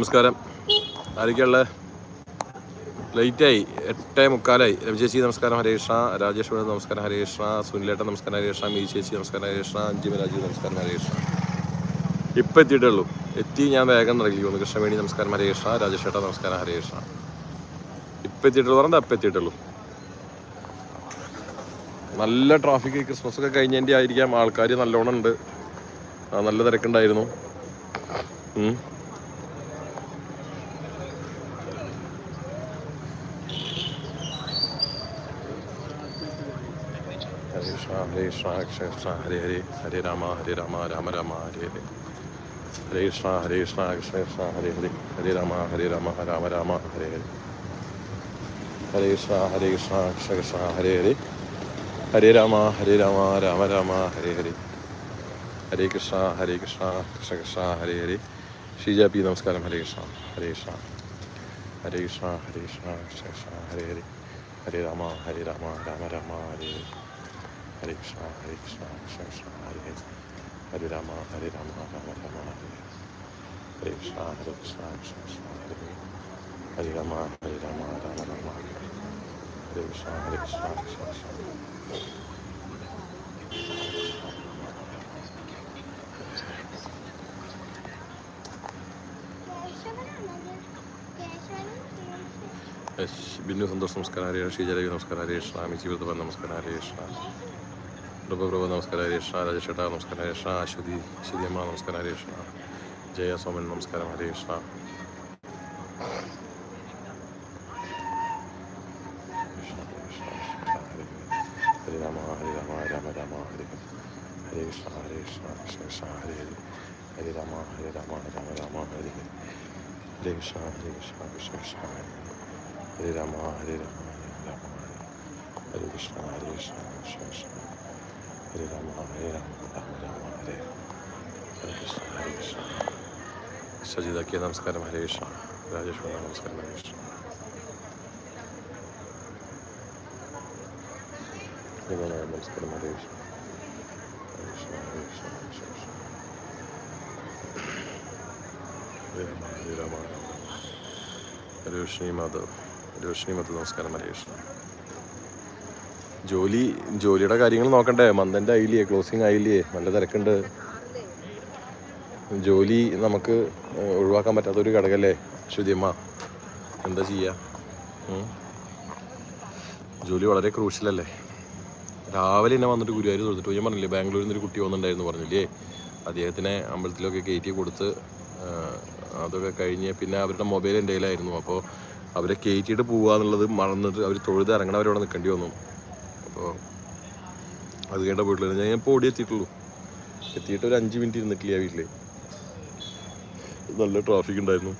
നമസ്കാരം. ആരൊക്കെയുള്ള ലേറ്റായി. എട്ടേ മുക്കാലായി. രവി ചേച്ചി നമസ്കാരം. ഹരേഷ രാജേഷ് വേണു നമസ്കാരം. ഹരേഷ സുനിലേട്ടൻ നമസ്കാരം. ഹരേഷ മീ ചേച്ചി നമസ്കാരം. ഹരേഷ അഞ്ചിമ രാജീവ് നമസ്കാരം. ഹരേഷ ഇപ്പം എത്തിയിട്ടേ ഉള്ളൂ എത്തി ഞാൻ വേഗം ഇറങ്ങി പോകുന്നു. കൃഷ്ണവേണി നമസ്കാരം. ഹരേഷ രാജേഷ് ഏട്ടാ നമസ്കാരം. ഹരേഷ ഇപ്പം എത്തിയിട്ടുള്ളൂ പറഞ്ഞാൽ അപ്പം എത്തിയിട്ടുള്ളൂ നല്ല ട്രാഫിക് ക്രിസ്മസ് ഒക്കെ കഴിഞ്ഞതിന്റെ ആയിരിക്കാം. ആൾക്കാർ നല്ലോണം ഉണ്ട്. നല്ല തിരക്കുണ്ടായിരുന്നു. കൃഷ്ണ ഹരേ കൃഷ്ണ കൃഷ്ണ കൃഷ്ണ ഹരേ ഹരേ ഹരേ രാമ ഹരേ രാമ രാമ രാമ ഹരേ ഹരേ ഹരേ കൃഷ്ണ ഹരേ കൃഷ്ണ കൃഷ്ണ കൃഷ്ണ ഹരേ ഹരേ ഹരേ രാമ ഹരേ രാമ രാമ രാമ ഹരേ ഹരേ ഹരേ കൃഷ്ണ ഹരേ കൃഷ്ണ കൃഷ്ണ കൃഷ്ണ ഹരേ ഹരേ ഹരേ രാമ ഹരേ രാമ രാമ രാമ ഹരേ ഹരേ ഹരേ കൃഷ്ണ ഹരേ കൃഷ്ണ കൃഷ്ണ കൃഷ്ണ ഹരേ ഹരേ ഷീജ പി നമസ്കാരം ഹരേ കൃഷ്ണ ഹരേ കൃഷ്ണ ഹരേ കൃഷ്ണ ഹരേ കൃഷ്ണ കൃഷ്ണ കൃഷ്ണ ഹരേ ഹരേ ഹരേ രാമ ഹരേ രാമ രാമ രാമ ഹരേ ഹരേ ഹരേ കൃഷ്ണ ഹരേ കൃഷ്ണ കൃഷ്ണ കൃഷ്ണ ഹരേ ഹരേ ഹരേ രാമ ഹരേ രാമ രാമ രാമ ഹരേ ഹരേ ഹരേ കൃഷ്ണ ഹരേ കൃഷ്ണ കൃഷ്ണ കൃഷ്ണ ഹരേ ഹരേ ഹരേ രാമ ഹരേ രാമ രാമ രാമ ഹരേ ഹരേ ഹരേ കൃഷ്ണ ഹരേ കൃഷ്ണ കൃഷ്ണ കൃഷ്ണ യെസ് ബിന്നു സന്തോഷ് നമസ്കാരം ഹരേ കൃഷ്ണ ഷീജ രവി നമസ്കാരം ഹരേ കൃഷ്ണ മിച്ചി വൃദ്ധപ്പൻ നമസ്കാരം ഹരേ കൃഷ്ണ പ്രഭു നമസ്കാരം ഹരേ കൃഷ്ണ രാജേഷേട്ട നമസ്കാരം ഹരേ കൃഷ്ണ അശ്വതി അശ്വതിയമ്മ നമസ്കാരം ഹരേ കൃഷ്ണ ജയ സോമൻ നമസ്കാരം ഹരേ കൃഷ്ണ കൃഷ്ണ, കൃഷ്ണ, കൃഷ്ണ, ഹരേ രാമ ഹരേ രാമ രാമ രാമ ഹരേ ഹരേ കൃഷ്ണ ഹരേ കൃഷ്ണ കൃഷ്ണ കൃഷ്ണ ഹരേ ഹരേ ഹരേ രാമ ഹരേ രാമ രാമ രാമ ഹരേ ഹരേ ഹരേ കൃഷ്ണ ഹരേ കൃഷ്ണ കൃഷ്ണ രാമ ഹരി ഹരേ കൃഷ്ണ ഹരേ കൃഷ്ണ ഹരേ രാമ ഹരേ രാമ രാമ രാമ ഹരേ ഹരേ കൃഷ്ണ ഹരേ കൃഷ്ണ സജിതാക്കിയ നമസ്കാരം ഹരേ കൃഷ്ണ രാജേഷ് നമസ്കാരം ഹരേ കൃഷ്ണ നമസ്കാരം ഹരേ കൃഷ്ണ ഹരേ കൃഷ്ണ ഹരേ കൃഷ്ണ കൃഷ്ണ രാമ ഹരേ രാമ രാമ രാമ രോഷിണി മാധവ് രോഷിണി മാധവ് നമസ്കാരം ഹരേ കൃഷ്ണ ജോലി ജോലിയുടെ കാര്യങ്ങൾ നോക്കണ്ടേ? മന്ദന്റെ ആയില്ലേ ക്ലോസിങ് ആയില്ലേ? നല്ല തിരക്കുണ്ട്. ജോലി നമുക്ക് ഒഴിവാക്കാൻ പറ്റാത്തൊരു ഘടകല്ലേ? ശ്രുതിയമ്മ എന്താ ചെയ്യുക ജോലി വളരെ ക്രൂഷ്യലല്ലേ? രാവിലെ തന്നെ വന്നിട്ട് ഗുരുവായൂർ തൊഴുതിട്ട് ഞാൻ പറഞ്ഞില്ലേ ബാംഗ്ലൂരിൽ നിന്നൊരു കുട്ടി വന്നിട്ടുണ്ടായിരുന്നു പറഞ്ഞില്ലേ? അദ്ദേഹത്തിനെ അമ്പലത്തിലൊക്കെ കയറ്റി കൊടുത്ത് അതൊക്കെ കഴിഞ്ഞ് പിന്നെ അവരുടെ മൊബൈൽ എന്റെ കയ്യിലായിരുന്നു. അപ്പോൾ അവരെ കയറ്റിയിട്ട് പോകുക എന്നുള്ളത് മറന്നിട്ട് അവർ തൊഴുത് ഇറങ്ങണവരവിടെ നിൽക്കേണ്ടി വന്നു. അത് കേട്ട വീട്ടിൽ ഞാൻ ഇപ്പോൾ ഓടി എത്തിയിട്ടുള്ളൂ. എത്തിയിട്ട് ഒരു അഞ്ച് മിനിറ്റ് ഇരുന്നിട്ടില്ല വീട്ടിൽ നല്ല ട്രാഫിക് ഉണ്ടായിരുന്നു.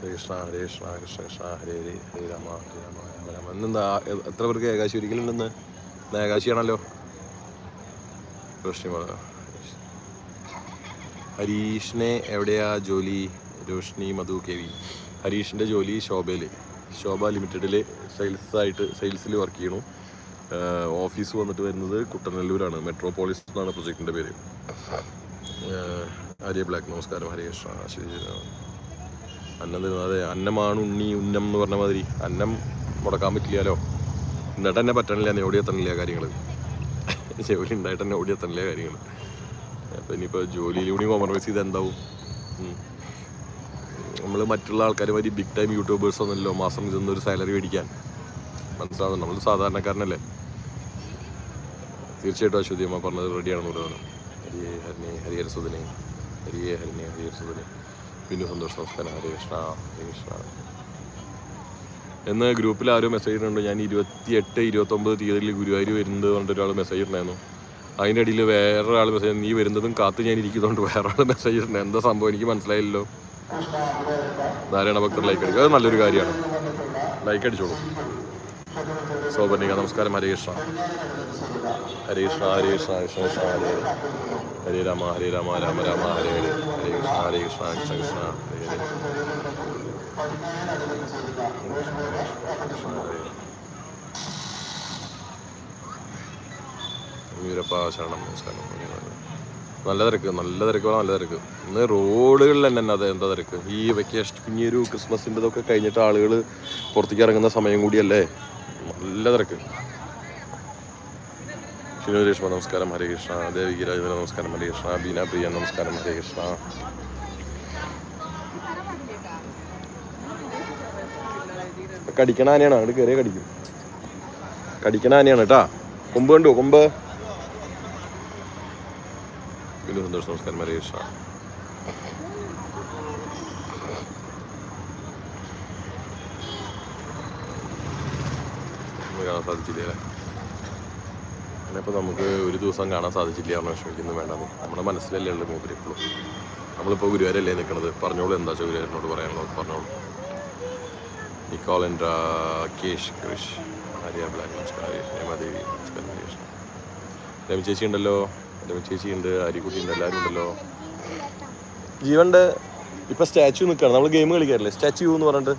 കൃഷ്ണ ഹരേ കൃഷ്ണ കൃഷ്ണ കൃഷ്ണ ഹരേ ഹരേ ഹരേ രാമ ഹരേ രാമ രാമ രാമ. എന്നെന്താ എത്ര പേർക്ക് ഏകാശി ഒരിക്കലുണ്ടെന്ന് എന്നാ ഏകാശിയാണല്ലോ. ഹരീഷിനെ എവിടെയാ ജോലി? Roshni Madhu K V. ഹരീഷിന്റെ ജോലി ശോഭയിൽ ശോഭ ലിമിറ്റഡിൽ സെയിൽസായിട്ട് സെയിൽസിൽ വർക്ക് ചെയ്യണു ഓഫീസ് വന്നിട്ട് വരുന്നത് കുട്ടനല്ലൂരാണ്. മെട്രോപോളിസ് എന്നാണ് പ്രൊജക്റ്റിന്റെ പേര് ഹരിയ ബ്ലാക്ക് നമസ്കാരം. ഹരേ കൃഷ്ണ. ശരി അന്നം അതെ അന്നമാണ് ഉണ്ണി ഉന്നം എന്ന് പറഞ്ഞ മാതിരി. അന്നം മുടക്കാൻ പറ്റില്ലല്ലോ. എന്നിട്ട് തന്നെ പറ്റണില്ല. എന്നെ ഓടി എത്തണില്ല കാര്യങ്ങൾ ജോലി ഉണ്ടായിട്ട് തന്നെ ഓടി എത്തണില്ല കാര്യങ്ങൾ അപ്പം ഇനിയിപ്പോൾ ജോലിയിലൂടെ കോംപ്രമൈസ് ചെയ്ത് എന്താവും? നമ്മൾ മറ്റുള്ള ആൾക്കാർ മാതിരി ബിഗ് ടൈം യൂട്യൂബേഴ്സ് ഒന്നുമല്ലോ മാസം ചെന്നൊരു സാലറി മേടിക്കാൻ. മനസ്സിലാവുന്നുണ്ട്? നമ്മൾ സാധാരണക്കാരനല്ലേ? തീർച്ചയായിട്ടും അശ്വതി അമ്മ പറഞ്ഞത് റെഡിയാണെന്ന് പറയുന്നത്. ഹരിയെ ഹരിനെ ഹരിഹരസുദിനെ ഹരിയെ ഹരിനെ ഹരിഹരസുദനെ പിന്നെ സന്തോഷ് നമസ്കാരം. ഹരേ കൃഷ്ണ ഹരേ കൃഷ്ണ. എന്ന് ഗ്രൂപ്പിൽ ആരും മെസ്സേജ് ഇട്ടുണ്ടോ ഞാൻ ഇരുപത്തി എട്ട് ഇരുപത്തൊമ്പത് തീയതിയിൽ ഗുരുവായൂർ വരുന്നത് പറഞ്ഞിട്ട് ഒരാൾ മെസ്സേജ് ഇട്ടുണ്ടായിരുന്നു അതിന്റെ ഇടയിൽ വേറൊരാൾ മെസ്സേജ് നീ വരുന്നതും കാത്ത് ഞാൻ ഇരിക്കുന്നതുകൊണ്ട് വേറൊരാൾ മെസ്സേജ് ഇട്ടുണ്ട് എന്താ സംഭവം? എനിക്ക് മനസ്സിലായില്ലല്ലോ. ധാരാള ഭക്തർ ലൈക്ക് അടിക്കുക? അത് നല്ലൊരു കാര്യമാണ്. ലൈക്ക് അടിച്ചോളൂ. സോപർണിക നമസ്കാരം. ഹരേ കൃഷ്ണ. ഹരേ കൃഷ്ണ ഹരേ കൃഷ്ണ കൃഷ്ണ കൃഷ്ണ ഹരേ ഹരേ രാമ ഹരേ രാമ രാമ രാമ ഹരേ ഹരേ. ഹരേ കൃഷ്ണ ഹരേ കൃഷ്ണ കൃഷ്ണ കൃഷ്ണ ഹരേ ഹരേ. വീരപ്പ ശരണം നമസ്കാരം. നല്ല തിരക്ക് നല്ല തിരക്ക് നല്ല തിരക്ക്. ഇന്ന് റോഡുകളിൽ തന്നെ അത് എന്താ തിരക്ക്? ഈ വെക്കേഷൻ കുഞ്ഞൊരു ക്രിസ്മസിന്റെ ഇതൊക്കെ കഴിഞ്ഞിട്ട് ആളുകൾ പുറത്തേക്ക് ഇറങ്ങുന്ന സമയം കൂടിയല്ലേ? നല്ല തിരക്ക്. ഷിനു രേഷ്മ നമസ്കാരം. ഹരേ കൃഷ്ണ. ദേവികി രാജേന്ദ്ര നമസ്കാരം. ഹരേ കൃഷ്ണ. ബീന പ്രിയ നമസ്കാരം. ഹരേ കൃഷ്ണ. കടിക്കണ ആനയാണ്. അങ്ങോട്ട് കയറിയ കടിക്കും. കടിക്കണ ആനയാണ് കേട്ടാ കൊമ്പ് കണ്ടു? കൊമ്പ് പിന്നെ സന്തോഷം നമസ്കാരം ഹരേ കൃഷ്ണ ഒന്ന് കാണാൻ സാധിച്ചില്ല അല്ലേ? നമുക്ക് ഒരു ദിവസം കാണാൻ സാധിച്ചില്ല എന്ന് വേണ്ടെന്ന്. നമ്മുടെ മനസ്സിലല്ലേ ഉള്ളത് മൂപ്പര് ഇപ്പോഴും നമ്മളിപ്പോൾ ഗുരുവാരല്ലേ നിൽക്കുന്നത് പറഞ്ഞോളൂ എന്താ വെച്ചാൽ ഗുരുവാരനോട് പറയാനുള്ളത്? പറഞ്ഞോളൂ. നിക്കോളൻ രാകേഷ് കൃഷ്. ആര്യ ബ്ലാക്ക് നമസ്കാരം നമസ്കാരം ഹരീഷ് രമി ചേച്ചി ഉണ്ടല്ലോ? രമി ചേച്ചിയുണ്ട് ഉണ്ട് എല്ലാവരും ഉണ്ടല്ലോ. ജീവന്റെ ഇപ്പം സ്റ്റാച്ചു നിൽക്കുകയാണ്. നമ്മൾ ഗെയിം കളിക്കാറില്ലേ? സ്റ്റാച്ചു എന്ന് പറഞ്ഞിട്ട്.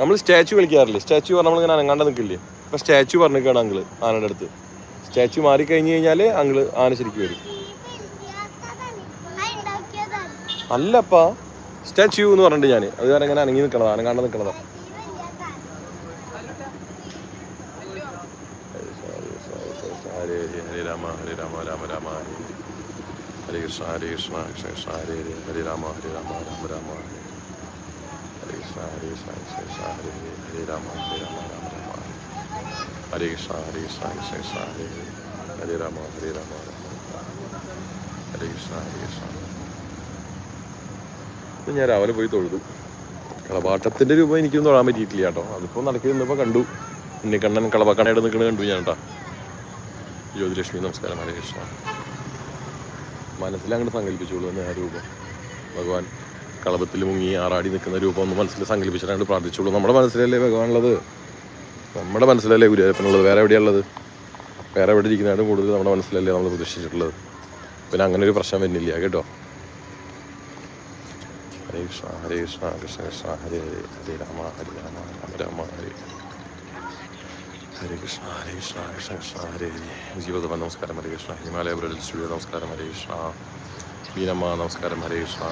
നമ്മൾ സ്റ്റാച്ചു കളിക്കാറില്ലേ? സ്റ്റാച്ചു പറഞ്ഞാൽ നമ്മളിങ്ങനെ അനങ്ങാണ്ട് നിൽക്കില്ലേ? ഇപ്പം സ്റ്റാച്ചു പറഞ്ഞിരിക്കുകയാണ് അങ്കിൾ ആനയുടെ അടുത്ത്. സ്റ്റാച്ചു മാറി കഴിഞ്ഞ് കഴിഞ്ഞാൽ അങ്കിൾ ആന ശരിക്കും വരും. അല്ലപ്പാ സ്റ്റാച്ചു എന്ന് പറഞ്ഞിട്ട് ഞാൻ അത് ഇങ്ങനെ അനങ്ങി നിൽക്കണതാണ് അനങ്ങാണ്ട് നിൽക്കണതാ ഹരേ ഹരേ ഹരേ രാമ ഹരേ രാമ രാമ രാമ ഹരേ ഹരേ. ഹരേ കൃഷ്ണ ഹരേ കൃഷ്ണ കൃഷ്ണ കൃഷ്ണ ഹരേ ഹരേ ഹരേ രാമ ഹരേ രാമ രാമ രാമ ഹരേ ഹരേ കൃഷ്ണ ഹരേ കൃഷ്ണ കൃഷ്ണ കൃഷ്ണ ഹരേ ഹരേ ഹരേ ഞാൻ രാവിലെ പോയി തൊഴുതു കളപാട്ടത്തിന്റെ രൂപം എനിക്കൊന്നും തൊഴാൻ പറ്റിയിട്ടില്ല കേട്ടോ അതിപ്പോൾ നടക്കി നിന്നപ്പോൾ കണ്ടു ഉണ്ണിക്കണ്ണൻ കളപാക്കണയായിട്ട് നിൽക്കുന്നത് കണ്ടു ഞാൻ കേട്ടോ ജ്യോതിലക്ഷ്മി നമസ്കാരം ഹരേ കൃഷ്ണ മനസ്സിലങ്ങോട്ട് സങ്കല്പിച്ചോളൂ ആ രൂപം. ഭഗവാൻ കളപത്തിൽ മുങ്ങി ആറാടി നിൽക്കുന്ന രൂപം ഒന്ന് മനസ്സിൽ സങ്കല്പിച്ചിട്ടാണ് പ്രാർത്ഥിച്ചോളൂ. നമ്മുടെ മനസ്സിലല്ലേ ഭഗവാനുള്ളത് നമ്മുടെ മനസ്സിലല്ലേ ഗുരുവായൂരപ്പനുള്ളത് വേറെ എവിടെയുള്ളത് വേറെ എവിടെ ഇരിക്കുന്നതാണ് കൂടുതൽ നമ്മുടെ മനസ്സിലല്ലേ നമ്മൾ പ്രതീക്ഷിച്ചിട്ടുള്ളത്? പിന്നെ അങ്ങനെ ഒരു പ്രശ്നം വരുന്നില്ല കേട്ടോ. ഹരേ കൃഷ്ണ ഹരേ കൃഷ്ണ കൃഷ്ണ കൃഷ്ണ ഹരേ ഹരേ ഹരേ രാമ ഹരേ രാമ രാമ രാമ ഹരേ. ഹരേ കൃഷ്ണ ഹരേ കൃഷ്ണ കൃഷ്ണ കൃഷ്ണ ഹരേ. ഹരേ ജീവിതം നമസ്കാരം ഹരേ കൃഷ്ണ. ഹിമാലയ ബ്രൽ സ്റ്റുഡിയോ നമസ്കാരം ഹരേ കൃഷ്ണ. മീനമ്മ നമസ്കാരം ഹരേ കൃഷ്ണ.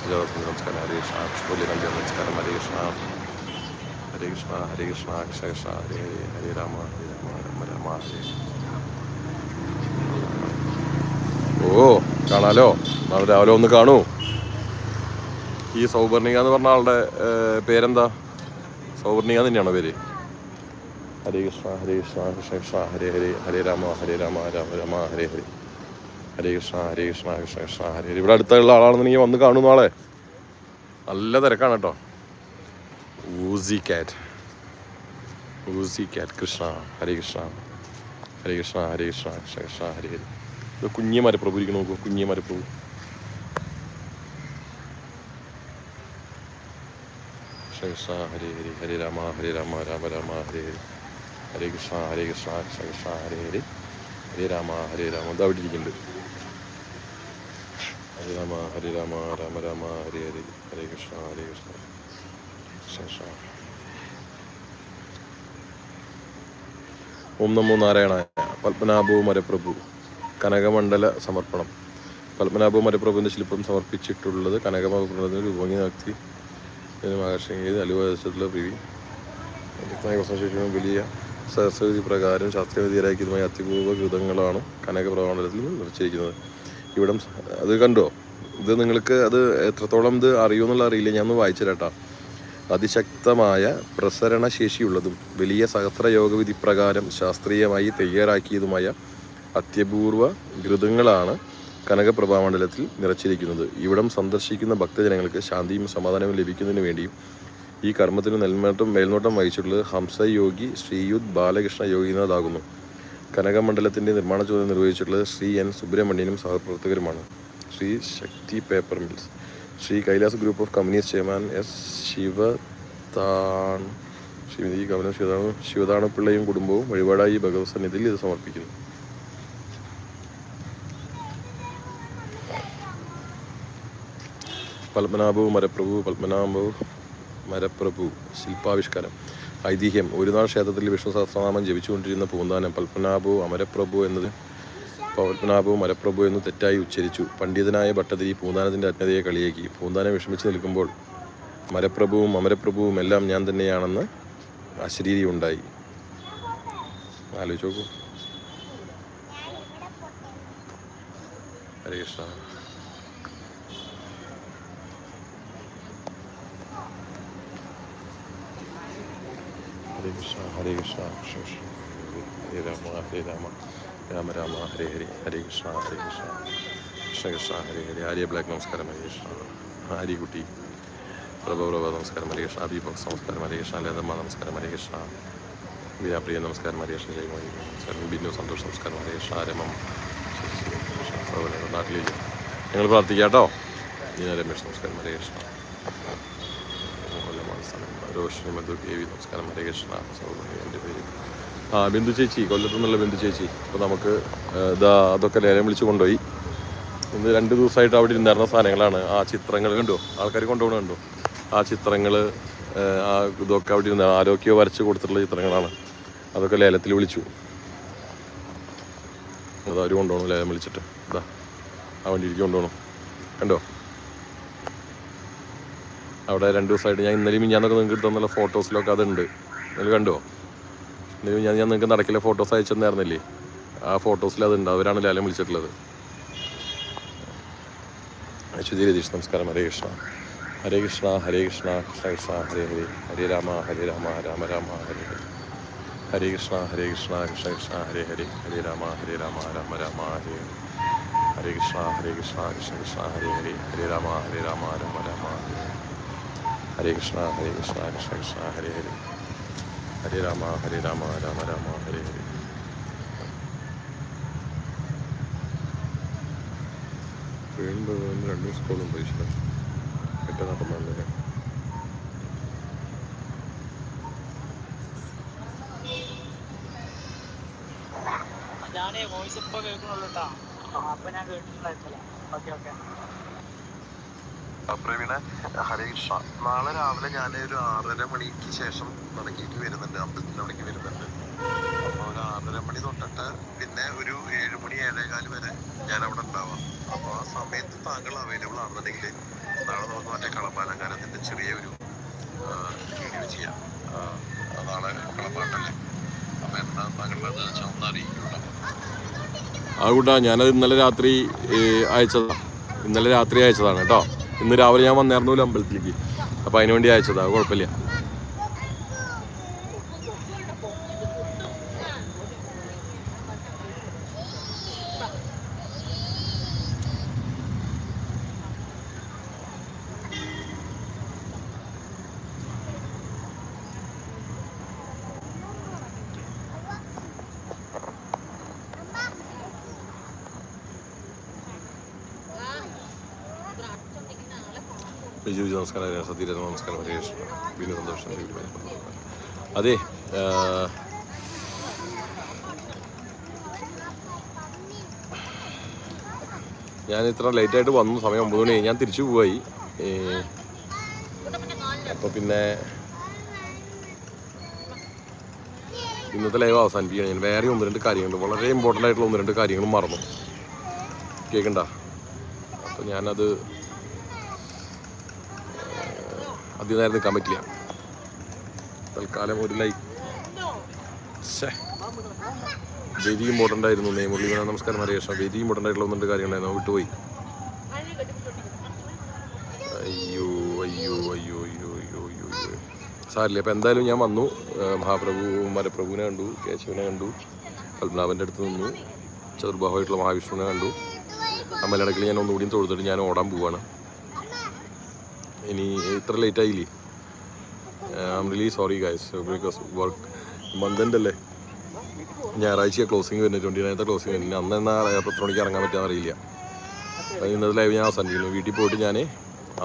സുജാതത്തിന് നമസ്കാരം ഹരേ കൃഷ്ണ. പുഷ്പലി നന്ദി നമസ്കാരം ഹരേ കൃഷ്ണ. ഹരേ കൃഷ്ണ ഹരേ കൃഷ്ണ കൃഷ്ണ കൃഷ്ണ. ഹരേ ഹരേ ഹരേ രാമ ഹരേ രാമ രാമ രാമ ഹരേ. ഓ കാണാലോ? നാളെ രാവിലെ ഒന്ന് കാണൂ. ഈ സൗവർണിക എന്ന് പറഞ്ഞ ആളുടെ പേരെന്താ? സൗവർണിക തന്നെയാണോ പേര്? ഹരേ കൃഷ്ണ ഹരേ കൃഷ്ണ കൃഷ്ണ കൃഷ്ണ ഹരേ ഹരേ ഹരേ രാമ ഹരേ രാമ രാമ രാമ ഹരേ ഹരേ. ഹരേ കൃഷ്ണ ഹരേ കൃഷ്ണ കൃഷ്ണ കൃഷ്ണ ഹരേ ഇവിടെ അടുത്തുള്ള ആളാണെന്നുണ്ടെങ്കിൽ വന്ന് കാണും നാളെ. നല്ല തിരക്കാണ് കേട്ടോ. ഊസി കാറ്റ്. ഊസി കാറ്റ്. കൃഷ്ണ ഹരേ കൃഷ്ണ. ഹരേ കൃഷ്ണ ഹരേ കൃഷ്ണ കൃഷ്ണ കൃഷ്ണ ഹരേ ഹരേ. ഇത് കുഞ്ഞി മരപ്രഭു ഇരിക്കും നോക്കൂ കുഞ്ഞി മരപ്രഭു കൃഷ്ണ കൃഷ്ണ ഹരേ ഹരി ഹരേ രാമ ഹരേ രാമ രാമ രാമ ഹരേ ഹരേ. ഹരേ കൃഷ്ണ ഹരേ കൃഷ്ണ കൃഷ്ണ കൃഷ്ണ ഹരേ ഹരേ. ഹരേ രാമ ഹരേ രാമ. എന്താ അവിടെ ഹരേ രാമ ഹരേ രാമ രാമ രാമ ഹരേ ഹരേ. ഹരേ കൃഷ്ണ ഹരേ കൃഷ്ണ. കൃഷ്ണ കൃഷ്ണ. ഓം നമോ നാരായണായ. പത്മനാഭോ മരപ്രഭു. കനകമണ്ഡല സമർപ്പണം. പത്മനാഭോ മരപ്രഭുവിന്റെ ശില്പം സമർപ്പിച്ചിട്ടുള്ളത് കനകമണ്ഡലത്തിന് രൂപങ്ങി നടത്തി. ആകർഷിക്കുന്നത് അലുവശത്തിലുള്ള പ്രിവി പ്രശ്നശേഷിയും വലിയ സഹസ്രവിധി പ്രകാരം ശാസ്ത്രീയവിധിയരാക്കിയതുമായ അത്യപൂർവ കൃതങ്ങളാണ് കനക പ്രമാണത്തിൽ നിറച്ചിരിക്കുന്നത് ഇവിടം അത് കണ്ടോ? ഇത് നിങ്ങൾക്ക് അത് എത്രത്തോളം ഇത് അറിയുമെന്നുള്ള അറിയില്ല. ഞാൻ ഒന്ന് വായിച്ചു തരാട്ടാ അതിശക്തമായ പ്രസരണ ശേഷിയുള്ളതും വലിയ സഹസ്രയോഗവിധി പ്രകാരം ശാസ്ത്രീയമായി തയ്യാറാക്കിയതുമായ അത്യപൂർവ ഘൃതങ്ങളാണ് കനകപ്രഭാമണ്ഡലത്തിൽ നിറച്ചിരിക്കുന്നത്. ഇവിടം സന്ദർശിക്കുന്ന ഭക്തജനങ്ങൾക്ക് ശാന്തിയും സമാധാനവും ലഭിക്കുന്നതിന് വേണ്ടിയും ഈ കർമ്മത്തിന് നെൽമേട്ടം മേൽനോട്ടം വഹിച്ചിട്ടുള്ളത് ഹംസ യോഗി ശ്രീയുത് ബാലകൃഷ്ണ യോഗിനാഥാകുന്നു. കനകമണ്ഡലത്തിന്റെ നിർമ്മാണ ചുമതല നിർവഹിച്ചിട്ടുള്ളത് ശ്രീ എൻ സുബ്രഹ്മണ്യനും സഹപ്രവർത്തകരുമാണ്. Shri Shakti paper mills. Shri Kailas group of companies chairman S Sivathanu Shrimati Kavanam Sivathanu Sivathanu പിള്ളയും കുടുംബവും വഴിപാടായി ഭഗവത് സന്നിധിയിൽ ഇത് സമർപ്പിക്കുന്നു. പത്മനാഭവും മരപ്രഭു പത്മനാഭു മരപ്രഭു ശില്പാവിഷ്കാരം ഐതിഹ്യം ഒരുനാൾ ക്ഷേത്രത്തിൽ വിഷ്ണു സഹസ്രനാമം ജപിച്ചുകൊണ്ടിരുന്ന പൂന്താനം പത്മനാഭു അമരപ്രഭു എന്നത് പത്മനാഭു മരപ്രഭു എന്ന് തെറ്റായി ഉച്ചരിച്ചു. പണ്ഡിതനായ ഭട്ടതിരി പൂന്താനത്തിന്റെ അജ്ഞതയെ കളിയാക്കി. പൂന്താനം വിഷമിച്ച് നിൽക്കുമ്പോൾ മരപ്രഭുവും അമരപ്രഭുവും എല്ലാം ഞാൻ തന്നെയാണെന്ന് അശരീരി ഉണ്ടായി ആലോചിച്ച് നോക്കൂ. ഹരേ കൃഷ്ണ. ഹരേ കൃഷ്ണ ഹരേ കൃഷ്ണ കൃഷ്ണ കൃഷ്ണ ഹരേ രാമ ഹരേ രാമ രാമ രാമ ഹരേ ഹരി ഹരേ കൃഷ്ണ ഹരേ കൃഷ്ണ കൃഷ്ണ കൃഷ്ണ ഹരേ ഹരി ആര്യ ബ്ലാക്ക് നമസ്കാരം ഹരേ കൃഷ്ണ ആര്യകുട്ടി പ്രഭ പ്രഭ നമസ്കാരം ഹരേ കൃഷ്ണ അഭിഭക്സ് നമസ്കാരം ഹരേ കൃഷ്ണ ലതമ്മ നമസ്കാരം ഹരേ കൃഷ്ണ വീരാപ്രിയ നമസ്കാരം ഹരേ കൃഷ്ണ ജയകുമാരി നമസ്കാരം ബിന്നു സന്തോഷ് നമസ്കാരം ഹരേ കൃഷ്ണ രമം നാട്ടിലേക്ക് ഞങ്ങൾ പ്രാർത്ഥിക്കാം കേട്ടോ നീന രമേഷ് നമസ്കാരം ഹരേ കൃഷ്ണ രോഷിനി മധു ദേവി നമസ്കാരം ഹരേ കൃഷ്ണ എന്റെ പേര് ആ ബിന്ദു ചേച്ചി കൊല്ലത്തു നിന്നുള്ള ബിന്ദു ചേച്ചി. അപ്പോൾ നമുക്ക് ഇതാ അതൊക്കെ ലേലം വിളിച്ച് കൊണ്ടുപോയി. ഇന്ന് രണ്ട് ദിവസമായിട്ട് അവിടെ ഇരുന്നിരുന്ന സാധനങ്ങളാണ്. ആ ചിത്രങ്ങൾ കണ്ടോ? ആൾക്കാർ കൊണ്ടുപോകണ കണ്ടോ? ആ ചിത്രങ്ങൾ ആ ഇതൊക്കെ അവിടെ ഇരുന്ന ആരോഗ്യ വരച്ച് കൊടുത്തിട്ടുള്ള ചിത്രങ്ങളാണ്. അതൊക്കെ ലേലത്തിൽ വിളിച്ചു. അതവർ കൊണ്ടുപോകണം? ലേലം വിളിച്ചിട്ട്. ഇതാ ആ വണ്ടിയിലേക്ക് കൊണ്ടുപോകണം. കണ്ടോ? അവിടെ രണ്ട് ദിവസമായിട്ട് ഞാൻ ഇന്നലെയും മിഞ്ഞാന്നൊക്കെ നിങ്ങൾക്ക് തന്നുള്ള ഫോട്ടോസിലൊക്കെ അതുണ്ട്. നിങ്ങൾ കണ്ടോ? ഇന്നലെയും ഞാൻ ഞാൻ നിങ്ങൾക്ക് നടക്കില്ല ഫോട്ടോസ് അയച്ചു തന്നായിരുന്നില്ലേ ആ ഫോട്ടോസിൽ അതുണ്ട്. അവരാണ് ലാലം വിളിച്ചിട്ടുള്ളത്. അശ്വതി രതീഷ് നമസ്കാരം. ഹരേ കൃഷ്ണ. ഹരേ കൃഷ്ണ ഹരേ കൃഷ്ണ കൃഷ്ണ കൃഷ്ണ ഹരേ ഹരേ. ഹരേ രാമ ഹരേ രാമ രാമ രാമ ഹരേ ഹരേ. ഹരേ കൃഷ്ണ ഹരേ കൃഷ്ണ കൃഷ്ണ കൃഷ്ണ ഹരേ ഹരേ. ഹരേ രാമ ഹരേ രാമ രാമ രാമ ഹരേ ഹരേ. ഹരേ കൃഷ്ണ ഹരേ കൃഷ്ണ കൃഷ്ണ കൃഷ്ണ ഹരേ ഹരേ. ഹരേ രാമ ഹരേ രാമ രാമ രാമ ഹരേ. ഹരേ കൃഷ്ണ ഹരേ കൃഷ്ണ കൃഷ്ണ കൃഷ്ണ ഹരേ ഹരേ ഹരേ രാമ ഹരേ രാമ രാമ രാമ ഹരേ ഹരേ വീണ്ടും രണ്ട് സ്കൂളും പരീക്ഷ എട്ട് നടന്നല്ലേ ഞാനേ വോയിസ് ഇപ്പൊ കേൾക്കണുള്ളൂ കേട്ടോ അപ്പൊ ഞാൻ കേട്ടിട്ടുണ്ടായിരുന്നില്ല. Okay okay Praveena Hare Krishna. നാളെ രാവിലെ ഞാൻ ഒരു ആറര മണിക്ക് ശേഷം നടക്കിലേക്ക് വരുന്നുണ്ട്. അമ്പലത്തിന്റെ അവിടേക്ക് വരുന്നുണ്ട്. അപ്പോൾ ഒരു ആറര മണി തൊട്ടിട്ട് പിന്നെ ഒരു ഏഴ് മണി ഏഴേകാൽ വരെ ഞാൻ അവിടെ ഉണ്ടാവാം. അപ്പോൾ ആ സമയത്ത് താങ്കൾ അവൈലബിൾ ആണെന്നുണ്ടെങ്കിൽ നാളെ നമുക്ക് മറ്റേ ചെറിയ ഒരു വീഡിയോ ചെയ്യാം. നാളെ കളപ്പാട്ടല്ലേ അപ്പൊ എന്താ താങ്കളുടെ വെച്ചാൽ ഒന്ന് അറിയിക്കണം ആ കൂട്ടാ ഞാനത് ഇന്നലെ രാത്രി അയച്ചതാണ് ഇന്നലെ രാത്രി അയച്ചതാണ് കേട്ടോ. ഇന്ന് രാവിലെ ഞാൻ വന്നായിരുന്നില്ല അമ്പലത്തിലേക്ക്. അപ്പോൾ അതിന് വേണ്ടി അയച്ചതാ കുഴപ്പമില്ല. ബിജു നമസ്കാരം സതീരൻ നമസ്കാരം ഹരേഷ് വീണ്ടും സന്തോഷം. അതെ ഞാൻ ഇത്ര ലേറ്റായിട്ട് വന്നു. സമയം ഒമ്പത് മണി. ഞാൻ തിരിച്ചു പോയി അപ്പോൾ പിന്നെ ഇന്നത്തെ ലൈവ് അവസാനിപ്പിക്കുകയാണ് ഞാൻ. വേറെ ഒന്ന് രണ്ട് കാര്യങ്ങളുണ്ട്. വളരെ ഇമ്പോർട്ടന്റ് ആയിട്ടുള്ള ഒന്ന് രണ്ട് കാര്യങ്ങളും മറന്നു. കേൾക്കണ്ട? അപ്പോൾ ഞാനത് അധികം നേരം നിൽക്കാൻ പറ്റില്ല തൽക്കാലം ഒരു ലൈക്ക്. വെരി ഇമ്പോർട്ടന്റ് ആയിരുന്നു നെയ്മുള്ളി നമസ്കാരം അറിയാം വെരി ഇമ്പോർട്ടന്റ് ആയിട്ടുള്ള ഒന്നും കാര്യങ്ങളായിരുന്നു വിട്ടുപോയി. അയ്യോ അയ്യോ അയ്യോ അയ്യോ അയ്യോ അയ്യോ അയ്യോ. സാരില്ല അപ്പം എന്തായാലും ഞാൻ വന്നു. മഹാപ്രഭു മരപ്രഭുവിനെ കണ്ടു കേശവനെ കണ്ടു പത്മനാഭന്റെ അടുത്ത് നിന്നു ചതുർഭാവമായിട്ടുള്ള മഹാവിഷ്ണുവിനെ കണ്ടു. അമ്മലടക്കിൽ ഞാൻ ഒന്നുകൂടിയും തൊഴുതിട്ട് ഞാൻ ഓടാൻ പോവാണ്. ഇനി ഇത്ര ലേറ്റ് ആയില്ലേ? I'm really sorry guys because work month അല്ലേ? ഞായറാഴ്ച ക്ലോസിങ് വരുന്നത്. ട്വന്റി നയൻത്ത് ക്ലോസിങ് വരുന്നത്. അന്ന് എന്നാ പത്ത് മണിക്ക് ഇറങ്ങാൻ പറ്റാൻ അറിയില്ല. ഇന്നത്തെ ലൈവ് ഞാൻ അവസാനിക്കുന്നു വീട്ടിൽ പോയിട്ട് ഞാൻ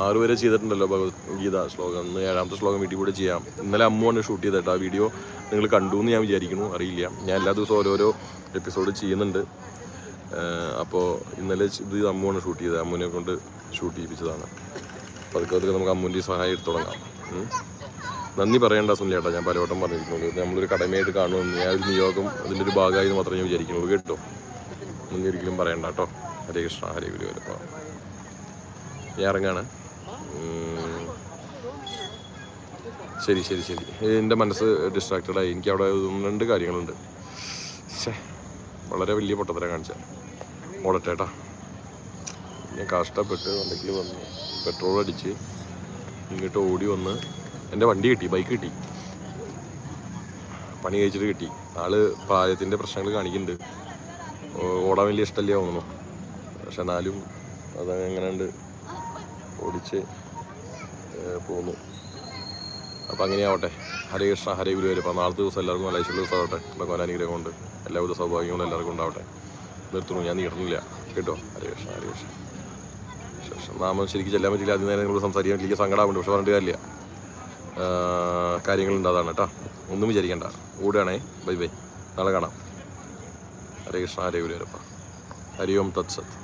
ആറ് വരെ ചെയ്തിട്ടുണ്ടല്ലോ ഭഗവത്ഗീത ശ്ലോകം. ഇന്ന് ഏഴാമത്തെ ശ്ലോകം വീട്ടിൽ പോയിട്ട് ചെയ്യാം. ഇന്നലെ അമ്മുവാണ് ഷൂട്ട് ചെയ്തിട്ട് ആ വീഡിയോ നിങ്ങൾ കണ്ടു എന്ന് ഞാൻ വിചാരിക്കുന്നു. അറിയില്ല. ഞാൻ എല്ലാ ദിവസവും ഓരോരോ എപ്പിസോഡ് ചെയ്യുന്നുണ്ട്. അപ്പോൾ ഇന്നലെ ഇത് അമ്മുവാണ് ഷൂട്ട് ചെയ്തത്. അമ്മുവിനെ കൊണ്ട് ഷൂട്ട് ചെയ്യിപ്പിച്ചതാണ്. അപ്പോൾ അതൊക്കെ അതൊക്കെ നമുക്ക് അമ്മൂന്റെ സഹായം എടുത്ത് തുടങ്ങാം. നന്ദി പറയേണ്ട സുനിലേട്ടാ ഞാൻ പലവട്ടം പറഞ്ഞിരിക്കുന്നുള്ളൂ നമ്മളൊരു കടമയായിട്ട് കാണുമെന്ന് ഞാൻ ഒരു നിയോഗം അതിന്റെ ഒരു ഭാഗമായി മാത്രമേ ഞാൻ വിചാരിക്കുന്നുള്ളൂ. കേട്ടോ? നന്ദി ഒരിക്കലും പറയണ്ട കേട്ടോ. ഹരേ കൃഷ്ണ ഹരേ ഗുരു വരപ്പ ഞാൻ ഇറങ്ങാണ് ശരി ശരി ശരി. എന്റെ മനസ്സ് ഡിസ്ട്രാക്റ്റഡ് ആയി. എനിക്ക് അവിടെ രണ്ട് കാര്യങ്ങളുണ്ട്. ശേ വളരെ വലിയ പൊട്ടത്തരം കാണിച്ചാൽ ഓടട്ടേട്ടാ ഞാൻ കഷ്ടപ്പെട്ട് ഉണ്ടെങ്കിൽ വന്ന്. പെട്രോൾ അടിച്ച് ഇങ്ങോട്ട് ഓടി വന്ന് എന്റെ വണ്ടി കിട്ടി ബൈക്ക് കിട്ടി. പണി കഴിച്ചിട്ട് കിട്ടി. ആൾ പ്രായത്തിന്റെ പ്രശ്നങ്ങൾ കാണിക്കുന്നുണ്ട്. ഓടാൻ വലിയ ഇഷ്ടമല്ലേ തോന്നുന്നു. പക്ഷെ എന്നാലും അത് എങ്ങനെയുണ്ട്? ഓടിച്ച് പോന്നു. അപ്പം അങ്ങനെയാവട്ടെ. ഹരേ കൃഷ്ണ ഹരേ ഗുരു അപ്പം നാളത്തെ ദിവസം എല്ലാവർക്കും നല്ല ഐശ്വര്യ ദിവസം ആവട്ടെ ഭഗവാൻ അനുഗ്രഹം കൊണ്ട് എല്ലാവിധ സൗഭാഗ്യങ്ങളും എല്ലാവർക്കും ഉണ്ടാവട്ടെ. നിർത്തുന്നു. ഞാൻ നീട്ടുന്നില്ല. കേട്ടോ? ഹരേ കൃഷ്ണ ഹരേ കൃഷ്ണ. നാമം ശരിക്കും ചെല്ലാൻ പറ്റില്ല അതിന് നേരം നിങ്ങൾ സംസാരിക്കാൻ പറ്റില്ല സങ്കടമുണ്ട് പക്ഷെ പറഞ്ഞിട്ട് കാര്യമില്ല. കാര്യങ്ങളുണ്ട് അതാണ് കേട്ടോ. ഒന്നും വിചാരിക്കണ്ട. ഓടുകയാണേ. Bye bye. നാളെ കാണാം. ഹരേ കൃഷ്ണ ഹരേ ഗുരുവരപ്പ. ഹരി ഓം തത്സത്ത്